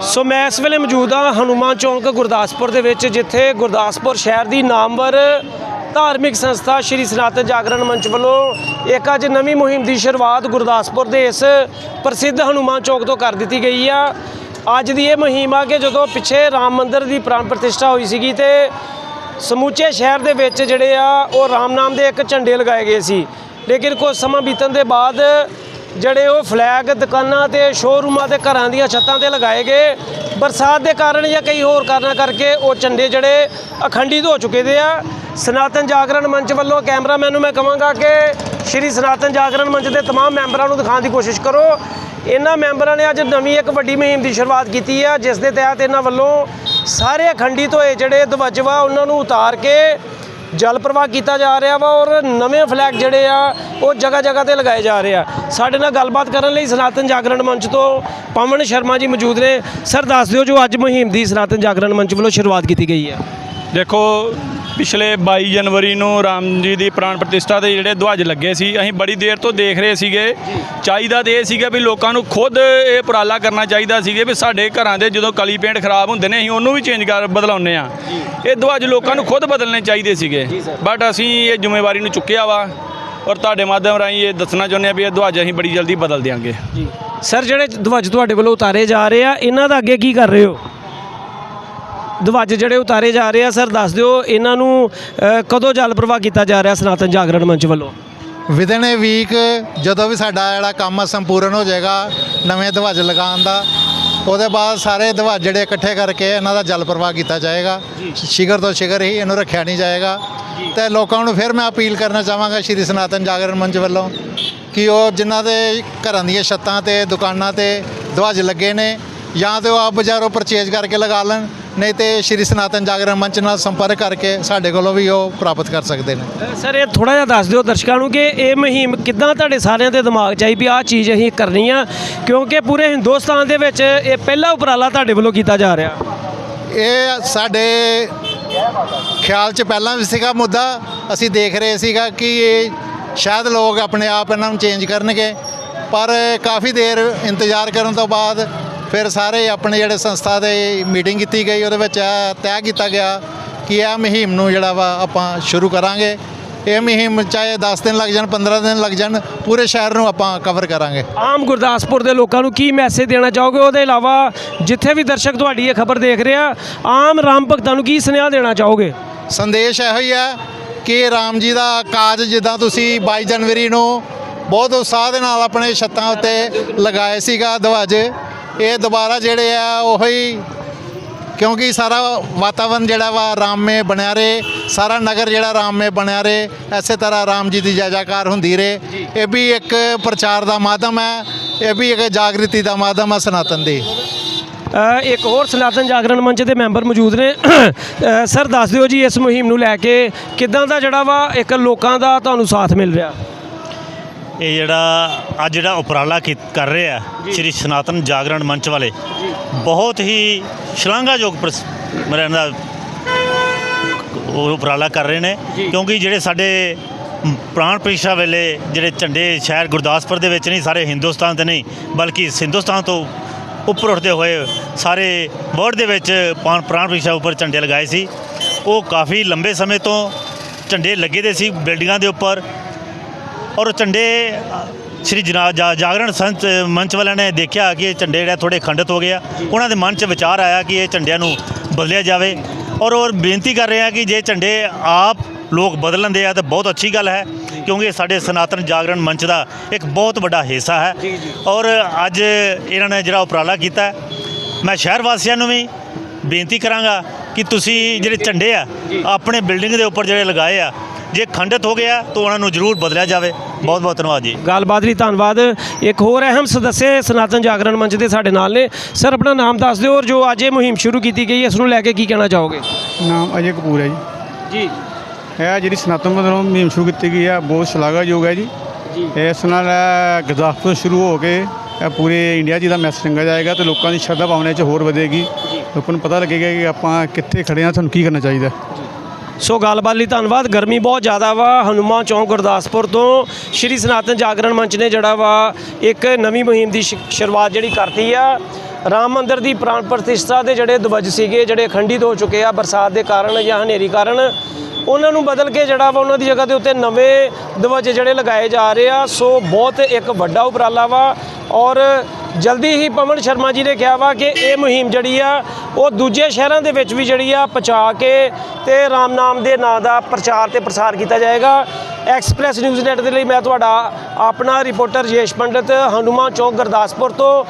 ਸੋ ਮੈਂ ਇਸ ਵੇਲੇ ਮੌਜੂਦ ਹਾਂ ਹਨੂਮਾਨ ਚੌਂਕ ਗੁਰਦਾਸਪੁਰ ਦੇ ਵਿੱਚ, ਜਿੱਥੇ ਗੁਰਦਾਸਪੁਰ ਸ਼ਹਿਰ ਦੀ ਨਾਮਵਰ ਧਾਰਮਿਕ ਸੰਸਥਾ ਸ਼੍ਰੀ ਸਨਾਤਨ ਜਾਗਰਣ ਮੰਚ ਵੱਲੋਂ ਇੱਕ ਅੱਜ ਨਵੀਂ ਮੁਹਿੰਮ ਦੀ ਸ਼ੁਰੂਆਤ ਗੁਰਦਾਸਪੁਰ ਦੇ ਇਸ ਪ੍ਰਸਿੱਧ ਹਨੂਮਾਨ ਚੌਂਕ ਤੋਂ ਕਰ ਦਿੱਤੀ ਗਈ ਆ। ਅੱਜ ਦੀ ਇਹ ਮੁਹਿੰਮ ਆ ਕਿ ਜਦੋਂ ਪਿੱਛੇ ਰਾਮ ਮੰਦਿਰ ਦੀ ਪ੍ਰਾਣ ਪ੍ਰਤਿਸ਼ਠਾ ਹੋਈ ਸੀਗੀ ਤੇ ਸਮੁੱਚੇ ਸ਼ਹਿਰ ਦੇ ਵਿੱਚ ਜਿਹੜੇ ਆ, ਉਹ ਰਾਮ ਨਾਮ ਦੇ ਇੱਕ ਝੰਡੇ ਲਗਾਏ ਗਏ ਸੀ। ਲੇਕਿਨ ਕੁਝ ਸਮਾਂ ਬੀਤਣ ਦੇ ਬਾਅਦ ਜਿਹੜੇ ਉਹ ਫਲੈਗ ਦੁਕਾਨਾਂ ਤੇ ਸ਼ੋਰੂਮਾਂ ਤੇ ਘਰਾਂ ਦੀਆਂ ਛੱਤਾਂ ਤੇ ਲਗਾਏ ਗਏ ਬਰਸਾਤ ਦੇ ਕਾਰਨ ਜਾਂ ਕਈ ਹੋਰ ਕਾਰਨਾਂ ਕਰਕੇ ਉਹ ਝੰਡੇ ਜਿਹੜੇ ਅਖੰਡਿਤ ਹੋ ਚੁੱਕੇ ਦੇ ਆ ਸਨਾਤਨ ਜਾਗਰਣ ਮੰਚ ਵੱਲੋਂ ਕੈਮਰਾਮੈਨ ਨੂੰ ਮੈਂ ਕਹਾਂਗਾ ਕਿ ਸ਼੍ਰੀ ਸਨਾਤਨ ਜਾਗਰਣ ਮੰਚ ਦੇ तमाम ਮੈਂਬਰਾਂ ਨੂੰ ਦਿਖਾਉਣ ਦੀ ਕੋਸ਼ਿਸ਼ ਕਰੋ ਇਹਨਾਂ ਮੈਂਬਰਾਂ ਨੇ ਅੱਜ ਨਵੀਂ ਇੱਕ ਵੱਡੀ ਮੁਹਿੰਮ ਦੀ ਸ਼ੁਰੂਆਤ ਕੀਤੀ ਹੈ ਜਿਸ ਦੇ ਤਹਿਤ ਇਹਨਾਂ ਵੱਲੋਂ ਸਾਰੇ ਅਖੰਡਿਤ ਹੋਏ ਜਿਹੜੇ ਦਵੱਜ ਵਾ ਉਹਨਾਂ ਨੂੰ ਉਤਾਰ ਕੇ ਜਲ ਪ੍ਰਵਾਹ ਕੀਤਾ ਜਾ ਰਿਹਾ ਵਾ ਔਰ ਨਵੇਂ ਫਲੈਗ ਜਿਹੜੇ ਆ, ਉਹ ਜਗ੍ਹਾ ਜਗ੍ਹਾ ਤੇ ਲਗਾਏ ਜਾ ਰਹੇ ਆ। ਸਾਡੇ ਨਾਲ ਗੱਲਬਾਤ ਕਰਨ ਲਈ ਸਨਾਤਨ ਜਾਗਰਣ ਮੰਚ ਤੋਂ ਪਵਨ ਸ਼ਰਮਾ ਜੀ ਮੌਜੂਦ ਨੇ। ਸਰ, ਦੱਸ ਦਿਓ ਜੋ ਅੱਜ ਮੁਹਿੰਮ ਦੀ ਸਨਾਤਨ ਜਾਗਰਣ ਮੰਚ ਵੱਲੋਂ ਸ਼ੁਰੂਆਤ ਕੀਤੀ ਗਈ ਹੈ। ਦੇਖੋ ਪਿਛਲੇ 22 ਜਨਵਰੀ ਨੂੰ ਰਾਮ ਜੀ ਦੀ ਪ੍ਰਾਣ ਪ੍ਰਤਿਸ਼ਠਾ ਦੇ ਜਿਹੜੇ ਧੁਆਜ ਲੱਗੇ ਸੀ ਅਸੀਂ ਬੜੀ ਦੇਰ ਤੋਂ ਦੇਖ ਰਹੇ ਸੀਗੇ। ਚਾਹੀਦਾ ਤੇ ਇਹ ਸੀਗਾ ਵੀ ਲੋਕਾਂ ਨੂੰ ਖੁਦ ਇਹ ਉਪਰਾਲਾ ਕਰਨਾ ਚਾਹੀਦਾ ਸੀਗੇ ਵੀ ਸਾਡੇ ਘਰਾਂ ਦੇ ਜਦੋਂ ਕਲੀ ਪੇਂਟ ਖਰਾਬ ਹੁੰਦੇ ਨੇ ਅਸੀਂ ਉਹਨੂੰ ਵੀ ਚੇਂਜ ਕਰ ਬਦਲਾਉਂਦੇ ਆ ਇਹ ਧੁਆਜ ਲੋਕਾਂ ਨੂੰ ਖੁਦ ਬਦਲਣੇ ਚਾਹੀਦੇ ਸੀਗੇ। ਬਟ ਅਸੀਂ ਇਹ ਜ਼ਿੰਮੇਵਾਰੀ ਨੂੰ ਚੁੱਕਿਆ ਵਾ ਔਰ ਤੁਹਾਡੇ ਮਾਧਿਅਮ ਰਾਹੀਂ ਇਹ ਦੱਸਣਾ ਚਾਹੁੰਦੇ ਆ ਵੀ ਇਹ ਧੁਆਜ ਅਸੀਂ ਬੜੀ ਜਲਦੀ ਬਦਲ ਦਿਆਂਗੇ। ਸਰ ਜਿਹੜੇ ਦਵੱਜ ਤੁਹਾਡੇ ਵੱਲੋਂ ਉਤਾਰੇ ਜਾ ਰਹੇ ਆ ਇਹਨਾਂ ਦਾ ਅੱਗੇ ਕੀ ਕਰ ਰਹੇ ਹੋ? ਦਵੱਜ ਜਿਹੜੇ ਉਤਾਰੇ ਜਾ ਰਹੇ ਆ ਸਰ ਦੱਸ ਦਿਓ ਇਹਨਾਂ ਨੂੰ ਅ, ਕਦੋਂ ਜਲ ਪ੍ਰਵਾਹ ਕੀਤਾ ਜਾ ਰਿਹਾ ਸਨਾਤਨ ਜਾਗਰਣ ਮੰਚ ਵੱਲੋਂ? ਵਿਦਨ ਏ ਵੀਕ ਜਦੋਂ ਵੀ ਸਾਡਾ ਜਿਹੜਾ ਕੰਮ ਆ ਸੰਪੂਰਨ ਹੋ ਜਾਏਗਾ ਨਵੇਂ ਦਵਜ ਲਗਾਉਣ ਦਾ ਉਹਦੇ ਬਾਅਦ ਸਾਰੇ ਦਵਜ ਜਿਹੜੇ ਇਕੱਠੇ ਕਰਕੇ ਇਹਨਾਂ ਦਾ ਜਲ ਪ੍ਰਵਾਹ ਕੀਤਾ ਜਾਏਗਾ। ਸ਼ਿਖਰ ਤੋਂ ਸ਼ਿਖਰ ਹੀ ਇਹਨੂੰ ਰੱਖਿਆ ਨਹੀਂ ਜਾਏਗਾ। ਤੇ ਲੋਕਾਂ ਨੂੰ ਫਿਰ ਮੈਂ ਅਪੀਲ ਕਰਨਾ ਚਾਹਾਂਗਾ ਸ਼੍ਰੀ ਸਨਾਤਨ ਜਾਗਰਣ ਮੰਚ ਵੱਲੋਂ ਕਿ ਉਹ ਜਿਨ੍ਹਾਂ ਦੇ ਘਰਾਂ ਦੀਆਂ ਛੱਤਾਂ ਤੇ ਦੁਕਾਨਾਂ ਤੇ ਦਵਜ ਲੱਗੇ ਨੇ ਜਾਂ ਤੇ ਉਹ ਆਪ ਬਾਜ਼ਾਰੋਂ ਪਰਚੇਜ਼ ਕਰਕੇ ਲਗਾ ਲੈਣ। ਨਹੀਂ ਤੇ ਸ਼੍ਰੀ ਸਨਾਤਨ ਜਾਗਰਣ ਮੰਚ ਨਾਲ ਸੰਪਰਕ ਕਰਕੇ ਸਾਡੇ ਕੋਲੋਂ ਵੀ ਉਹ ਪ੍ਰਾਪਤ ਕਰ ਸਕਦੇ ਨੇ। ਸਰ ਇਹ ਥੋੜਾ ਜਿਹਾ ਦੱਸ ਦਿਓ ਦਰਸ਼ਕਾਂ ਨੂੰ ਕਿ ਇਹ ਮੁਹਿੰਮ ਕਿੱਦਾਂ ਤੁਹਾਡੇ ਸਾਰਿਆਂ ਦੇ ਦਿਮਾਗ 'ਚ ਆਈ ਵੀ ਆਹ ਚੀਜ਼ ਅਸੀਂ ਕਰਨੀ ਆ ਕਿਉਂਕਿ ਪੂਰੇ ਹਿੰਦੁਸਤਾਨ ਦੇ ਵਿੱਚ ਇਹ ਪਹਿਲਾ ਉਪਰਾਲਾ ਤੁਹਾਡੇ ਵੱਲੋਂ ਕੀਤਾ ਜਾ ਰਿਹਾ। ਇਹ ਸਾਡੇ ਖਿਆਲ 'ਚ ਪਹਿਲਾਂ ਵੀ ਸੀਗਾ ਮੁੱਦਾ ਅਸੀਂ ਦੇਖ ਰਹੇ ਸੀਗਾ ਕਿ ਇਹ ਸ਼ਾਇਦ ਲੋਕ ਆਪਣੇ ਆਪ ਇਹਨਾਂ ਨੂੰ ਚੇਂਜ ਕਰਨਗੇ ਪਰ ਕਾਫੀ ਦੇਰ ਇੰਤਜ਼ਾਰ ਕਰਨ ਤੋਂ ਬਾਅਦ ਫਿਰ ਸਾਰੇ ਆਪਣੇ ਜਿਹੜੇ ਸੰਸਥਾ ਦੇ ਮੀਟਿੰਗ ਕੀਤੀ ਗਈ ਉਹਦੇ ਵਿੱਚ ਇਹ ਤੈਅ ਕੀਤਾ ਗਿਆ ਕਿ ਇਹ ਮੁਹਿੰਮ ਨੂੰ ਜਿਹੜਾ ਵਾ ਆਪਾਂ ਸ਼ੁਰੂ ਕਰਾਂਗੇ। ਇਹ ਮੁਹਿੰਮ ਚਾਹੇ 10 ਦਿਨ ਲੱਗ ਜਾਣ 15 ਦਿਨ ਲੱਗ ਜਾਣ ਪੂਰੇ ਸ਼ਹਿਰ ਨੂੰ ਆਪਾਂ ਕਵਰ ਕਰਾਂਗੇ। ਆਮ ਗੁਰਦਾਸਪੁਰ ਦੇ ਲੋਕਾਂ ਨੂੰ ਕੀ ਮੈਸੇਜ ਦੇਣਾ ਚਾਹੋਗੇ? ਉਹਦੇ ਇਲਾਵਾ ਜਿੱਥੇ ਵੀ ਦਰਸ਼ਕ ਤੁਹਾਡੀ ਇਹ ਖਬਰ ਦੇਖ ਰਹੇ ਆ ਆਮ ਰਾਮ ਭਗਤਾਂ ਨੂੰ ਕੀ ਸੁਨੇਹਾ ਦੇਣਾ ਚਾਹੋਗੇ? ਸੰਦੇਸ਼ ਇਹੋ ਹੀ ਹੈ ਕਿ ਰਾਮ ਜੀ ਦਾ ਕਾਜ ਜਿੱਦਾਂ ਤੁਸੀਂ 22 ਜਨਵਰੀ ਨੂੰ ਬਹੁਤ ਉਤਸ਼ਾਹ ਦੇ ਨਾਲ ਆਪਣੇ ਛੱਤਾਂ ਉੱਤੇ ਲਗਾਏ ਸੀਗਾ ਦਵਜ ਇਹ ਦੁਬਾਰਾ ਜਿਹੜੇ ਆ ਉਹੀ, ਕਿਉਂਕਿ ਸਾਰਾ ਵਾਤਾਵਰਨ ਜਿਹੜਾ ਵਾ ਰਾਮਮੇ ਬਣਿਆ ਰਹੇ, ਸਾਰਾ ਨਗਰ ਜਿਹੜਾ ਰਾਮਮੇ ਬਣਿਆ ਰਹੇ, ਐਸੇ ਤਰ੍ਹਾਂ ਰਾਮ ਜੀ ਦੀ ਜੈ ਜੈਕਾਰ ਹੁੰਦੀ ਰਹੇ। ਇਹ ਵੀ ਇੱਕ ਪ੍ਰਚਾਰ ਦਾ ਮਾਧਮ ਹੈ, ਇਹ ਵੀ ਇੱਕ ਜਾਗ੍ਰਿਤੀ ਦਾ ਮਾਧਮ ਹੈ ਸਨਾਤਨ ਦੀ। ਇੱਕ ਹੋਰ ਸਨਾਤਨ ਜਾਗਰਣ ਮੰਚ ਦੇ ਮੈਂਬਰ ਮੌਜੂਦ ਨੇ। ਸਰ, ਦੱਸ ਦਿਓ ਜੀ ਇਸ ਮੁਹਿੰਮ ਨੂੰ ਲੈ ਕੇ ਕਿੱਦਾਂ ਦਾ ਜਿਹੜਾ ਵਾ ਇੱਕ ਲੋਕਾਂ ਦਾ ਤੁਹਾਨੂੰ ਸਾਥ ਮਿਲ ਰਿਹਾ? ਇਹ ਜਿਹੜਾ ਅੱਜ ਜਿਹੜਾ ਉਪਰਾਲਾ ਕੀ- ਕਰ ਰਹੇ ਆ ਸ਼੍ਰੀ ਸਨਾਤਨ ਜਾਗਰਣ ਮੰਚ ਵਾਲੇ ਬਹੁਤ ਹੀ ਸ਼ਲਾਘਾਯੋਗ ਪ੍ਰਸ- ਮੇਰਾ ਇਹਨਾਂ ਦਾ ਉਹ ਉਪਰਾਲਾ ਕਰ ਰਹੇ ਨੇ ਕਿਉਂਕਿ ਜਿਹੜੇ ਸਾਡੇ ਮ, ਪ੍ਰਾਣ ਪ੍ਰਤਿਸ਼ਠਾ ਵੇਲੇ ਜਿਹੜੇ ਝੰਡੇ ਸ਼ਹਿਰ ਗੁਰਦਾਸਪੁਰ ਦੇ ਵਿੱਚ ਨਹੀਂ ਸਾਰੇ ਹਿੰਦੁਸਤਾਨ ਤੇ ਨਹੀਂ ਬਲਕਿ ਹਿੰਦੁਸਤਾਨ ਤੋਂ ਉੱਪਰ ਉੱਠਦੇ ਹੋਏ ਸਾਰੇ ਵਰਲਡ ਦੇ ਵਿੱਚ ਪ੍ਰਾਣ ਪ੍ਰਾਣ ਪ੍ਰਤਿਸ਼ਠਾ ਉੱਪਰ ਝੰਡੇ ਲਗਾਏ ਸੀ। ਉਹ ਕਾਫੀ ਲੰਬੇ ਸਮੇਂ ਤੋਂ ਝੰਡੇ ਲੱਗੇ ਦੇ ਸੀ ਬਿਲਡਿੰਗਾਂ ਦੇ ਉੱਪਰ ਔਰ ਝੰਡੇ ਸ਼੍ਰੀ ਜਾਗਰਣ ਸੰਤ ਮੰਚ ਵਾਲਿਆਂ ਨੇ ਦੇਖਿਆ ਕਿ ਇਹ ਝੰਡੇ ਜਿਹੜਾ ਥੋੜੇ ਖੰਡਿਤ ਹੋ ਗਿਆ ਉਹਨਾਂ ਦੇ ਮਨ 'ਚ ਵਿਚਾਰ ਆਇਆ ਕਿ ਇਹ ਝੰਡਿਆਂ ਨੂੰ ਬਦਲਿਆ ਜਾਵੇ। ਔਰ ਉਹ ਬੇਨਤੀ ਕਰ ਰਹੇ ਆ ਕਿ ਜੇ ਝੰਡੇ ਆਪ ਲੋਕ ਬਦਲਣ ਦੇ ਆ ਤਾਂ ਬਹੁਤ ਅੱਛੀ ਗੱਲ ਹੈ ਕਿਉਂਕਿ ਇਹ ਸਾਡੇ ਸਨਾਤਨ ਜਾਗਰਣ ਮੰਚ ਦਾ ਇੱਕ ਬਹੁਤ ਵੱਡਾ ਹਿੱਸਾ ਹੈ। ਔਰ ਅੱਜ ਇਹਨਾਂ ਨੇ ਜਿਹੜਾ ਉਪਰਾਲਾ ਕੀਤਾ ਮੈਂ ਸ਼ਹਿਰ ਵਾਸੀਆਂ ਨੂੰ ਵੀ ਬੇਨਤੀ ਕਰਾਂਗਾ ਕਿ ਤੁਸੀਂ ਜਿਹੜੇ ਝੰਡੇ ਆ ਆਪਣੇ ਬਿਲਡਿੰਗ ਦੇ ਉੱਪਰ ਜਿਹੜੇ ਲਗਾਏ ਆ ਜੇ ਖੰਡਿਤ ਹੋ ਗਿਆ ਤਾਂ ਉਹਨਾਂ ਨੂੰ ਜ਼ਰੂਰ ਬਦਲਿਆ ਜਾਵੇ। ਬਹੁਤ ਬਹੁਤ ਧੰਨਵਾਦ ਜੀ। ਗੱਲਬਾਤ ਲਈ ਧੰਨਵਾਦ। ਇੱਕ ਹੋਰ ਅਹਿਮ ਸਦੱਸਿਆ ਸਨਾਤਨ ਜਾਗਰਣ ਮੰਚ ਦੇ ਸਾਡੇ ਨਾਲ ਨੇ। ਸਰ ਆਪਣਾ ਨਾਮ ਦੱਸ ਦਿਓ ਔਰ ਜੋ ਅੱਜ ਇਹ ਮੁਹਿੰਮ ਸ਼ੁਰੂ ਕੀਤੀ ਗਈ ਹੈ ਇਸ ਨੂੰ ਲੈ ਕੇ ਕੀ ਕਹਿਣਾ ਚਾਹੋਗੇ? ਨਾਮ ਅਜੇ ਕਪੂਰ ਹੈ ਜੀ। ਜੀ। ਇਹ ਜਿਹੜੀ ਸਨਾਤਨ ਵੱਲੋਂ ਮੁਹਿੰਮ ਸ਼ੁਰੂ ਕੀਤੀ ਗਈ ਹੈ ਬਹੁਤ ਸ਼ਲਾਘਾਯੋਗ ਹੈ ਜੀ। ਇਸ ਨਾਲ ਇਹ ਗੁਰਦਾਸਪੁਰ ਤੋਂ ਸ਼ੁਰੂ ਹੋ ਕੇ ਇਹ ਪੂਰੇ ਇੰਡੀਆ 'ਚ ਦਾ ਮੈਸੇਜ ਚੰਗਾ ਜਾਏਗਾ ਤੇ ਲੋਕਾਂ ਦੀ ਸ਼ਰਧਾ ਭਾਵਨਾ 'ਚ ਹੋਰ ਵਧੇਗੀ। ਲੋਕਾਂ ਨੂੰ ਪਤਾ ਲੱਗੇਗਾ ਕਿ ਆਪਾਂ ਕਿੱਥੇ ਖੜੇ ਹਾਂ ਸਾਨੂੰ ਕੀ ਕਰਨਾ ਚਾਹੀਦਾ। ਸੋ ਗੱਲਬਾਤ ਲਈ ਧੰਨਵਾਦ। ਗਰਮੀ ਬਹੁਤ ਜ਼ਿਆਦਾ ਵਾ ਹਨੂਮਾਨ ਚੌਂਕ ਗੁਰਦਾਸਪੁਰ ਤੋਂ। ਸ਼੍ਰੀ ਸਨਾਤਨ ਜਾਗਰਣ ਮੰਚ ਨੇ ਜਿਹੜਾ ਵਾ ਇੱਕ ਨਵੀਂ ਮੁਹਿੰਮ ਦੀ ਸ਼- ਸ਼ੁਰੂਆਤ ਜਿਹੜੀ ਕਰਤੀ ਆ। ਰਾਮ ਮੰਦਰ ਦੀ ਪ੍ਰਾਣ ਪ੍ਰਤਿਸ਼ਠਾ ਦੇ ਜਿਹੜੇ ਦਵਜ ਸੀਗੇ, ਜਿਹੜੇ ਖੰਡਿਤ ਹੋ ਚੁੱਕੇ ਆ ਬਰਸਾਤ ਦੇ ਕਾਰਨ ਜਾਂ ਹਨੇਰੀ ਕਾਰਨ, ਉਹਨਾਂ ਨੂੰ ਬਦਲ ਕੇ ਜਿਹੜਾ ਵਾ ਉਹਨਾਂ ਦੀ ਜਗ੍ਹਾ ਦੇ ਉੱਤੇ ਨਵੇਂ ਦਵਜ ਜਿਹੜੇ ਲਗਾਏ ਜਾ ਰਹੇ ਆ। ਸੋ ਬਹੁਤ ਇੱਕ ਵੱਡਾ ਉਪਰਾਲਾ ਵਾ ਔਰ ਜਲਦੀ ਹੀ ਪਵਨ ਸ਼ਰਮਾ ਜੀ ਨੇ ਕਿਹਾ ਵਾ ਕਿ ਇਹ ਮੁਹਿੰਮ ਜਿਹੜੀ ਆ, ਉਹ ਦੂਜੇ ਸ਼ਹਿਰਾਂ ਦੇ ਵਿੱਚ ਵੀ ਜਿਹੜੀ ਆ ਪਹੁੰਚਾ ਕੇ ਤੇ ਰਾਮ ਨਾਮ ਦੇ ਨਾਂ ਦਾ ਪ੍ਰਚਾਰ ਤੇ ਪ੍ਰਸਾਰ ਕੀਤਾ ਜਾਏਗਾ। ਐਕਸਪ੍ਰੈਸ ਨਿਊਜ਼ ਨੈਟ ਦੇ ਲਈ ਮੈਂ ਤੁਹਾਡਾ ਆਪਣਾ ਰਿਪੋਰਟਰ ਜੇਸ਼ ਪੰਡਤ, ਹਨੂਮਾਨ ਚੌਕ ਗੁਰਦਾਸਪੁਰ ਤੋਂ।